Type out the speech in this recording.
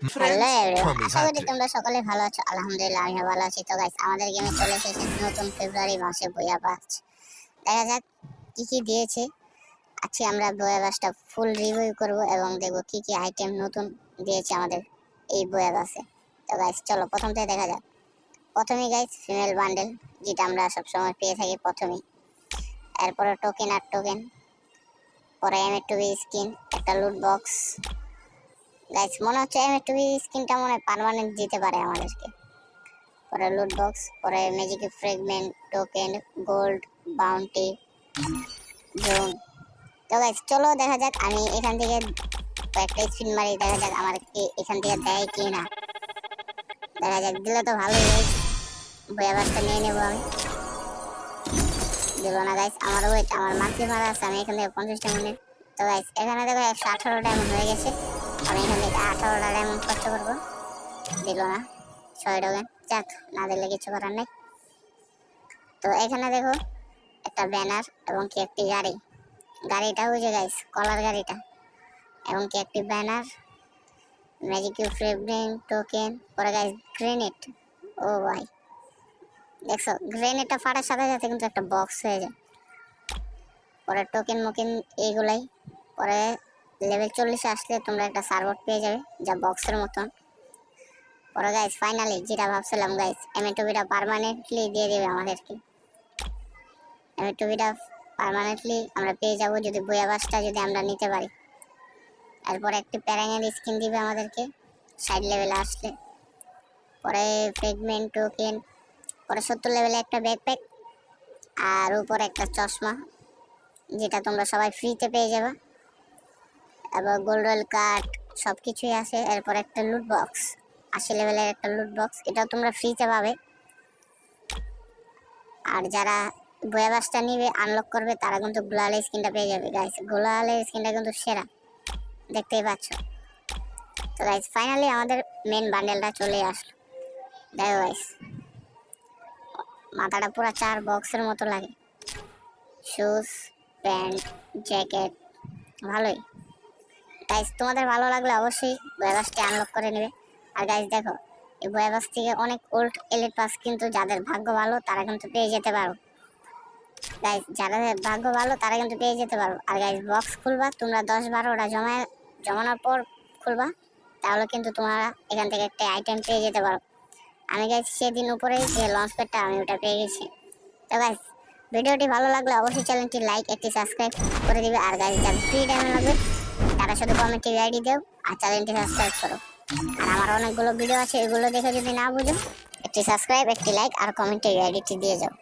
Hello everyone. তোমরা সকলে ভালো আছো। আলহামদুলিল্লাহ আমি ভালো আছি। তো গাইস আমাদের গেমে চলে এসেছে নতুন ফেব্রুয়ারি মাসে বইয়া বাস দেখা যাক কি কি দিয়েছে। আজকে আমরা বইয়া বাসটা ফুল রিভিউ করব এবং দেখব কি কি আইটেম নতুন দিয়েছে আমাদের এই বইয়া বাসে তো গাইস চলো প্রথম থেকে দেখা যাক। প্রথমেই গাইস ফিমেল বান্ডেল যেটা আমরা সবসময় পেয়ে থাকি প্রথমেই। এরপরে টোকেন আর টোকেন পরে এম টু স্কিন একটা লুট বক্স গাইস মনে হচ্ছে এম টু স্কিনটা মনে হয় পার্মানেন্ট দিতে পারে আমাদেরকে। পরে লুট বক্স পরে magic fragment token gold bounty zone তো গাইস চলো দেখা যাক আমি এখান থেকে কয়েকটা স্পিন মারি, দেখা যাক আমার এখান থেকে দেয় কি না দেখা যাক, দিলে তো ভালোই গাইস বইয়া বাসটা নিয়ে নেব আমি। দিল না গাইস আমার ওয়েট আমার মান্থলি মারা আছে, আমি এখান থেকে পঞ্চাশটা মিনিট তো গাইস এখানে দেখো একশো আঠারো ডায়মন্ড হয়ে গেছে। আমি এখান থেকে আঠারোটা ডায়মন্ড খরচ করব। দিল না? ছয় ডোগেন যাক না দিলে কিছু করার নেই। তো এখানে দেখো, একটা ব্যানার এবং কি একটি গাড়ি। গাড়িটা বুঝে গাইস কলার গাড়িটা। এবং কি একটি ব্যানার ম্যাজিক ফ্রেবরিং টোকেন পরে গাইস গ্রেনেড ও ভাই। দেখছ গ্রেনেডটা ফাটার সাথে সাথে কিন্তু একটা বক্স হয়ে যায়। পরে টোকেন মোকেন এইগুলাই, পরে লেভেল চল্লিশে আসলে তোমরা একটা সার্ভার পেয়ে যাবে, যা বক্সের মতন। পরে গাইস ফাইনালি যেটা ভাবছিলাম গাইস এমএটুবিটা পার্মানেন্টলি দিয়ে দেবে আমাদেরকে। এমএটুবিটা পার্মানেন্টলি আমরা পেয়ে যাব যদি বইয়া বাসটা যদি আমরা নিতে পারি। এরপর একটি প্যারাঙের স্কিন দিবে আমাদেরকে সাইড লেভেলে আসলে। পরে ফ্রেগমেন্ট টোকেন পরে সত্তর লেভেলে একটা ব্যাকপ্যাক আর উপরে একটা চশমা, যেটা তোমরা সবাই ফ্রিতে পেয়ে যাবে। এবং গোল্ড রয়েল কার্ড সব কিছুই আছে। এরপর একটা লুট বক্স আশি লেভেলের একটা লুট বক্স এটাও তোমরা ফ্রিতে পাবে। আর যারা বয়া বাসটা নিবে আনলক করবে, তারা কিন্তু গোলালের স্কিনটা পেয়ে যাবে। গাইস গোলালের স্কিনটা কিন্তু সেরা। দেখতেই পাচ্ছ? তো গাইস ফাইনালি আমাদের মেন বান্ডেলটা চলে আসলো। দেখো গাইস মাথাটা পুরো চার বক্সের মতো লাগে। শুজ প্যান্ট জ্যাকেট ভালোই। গাইস তোমাদের ভালো লাগলে অবশ্যই বয়াবাসটি আনলক করে নেবে। আর গাইস দেখো, এই বয়াবাস থেকে অনেক ওল্ড এলিট পাস কিন্তু যাদের ভাগ্য ভালো, তারা কিন্তু পেয়ে যেতে পারো। গাইস যাদের ভাগ্য ভালো, তারা কিন্তু পেয়ে যেতে পারো। আর গাইস বক্স খুলবা, তোমরা দশ বারোটা জমা জমানোর পর খুলবা, তাহলে কিন্তু তোমরা এখান থেকে একটা আইটেম পেয়ে যেতে পারো। আমি গাইস সেদিন উপরেই যে লঞ্চ প্যাডটা আমি ওটা পেয়ে গেছি। তো গাইস ভিডিওটি ভালো লাগলে অবশ্যই চ্যানেলটি লাইক একটি সাবস্ক্রাইব করে দিবে। আর গাইস যাদের ফ্রি টাইম লাগবে তারা শুধু কমেন্টে আইডি দেও আর চ্যানেলটি সাবস্ক্রাইব করো। আর আমার অনেকগুলো ভিডিও আছে, এগুলো দেখে যদি না বুঝো, একটি সাবস্ক্রাইব একটি লাইক আর কমেন্টে আইডিটি দিয়ে যাও।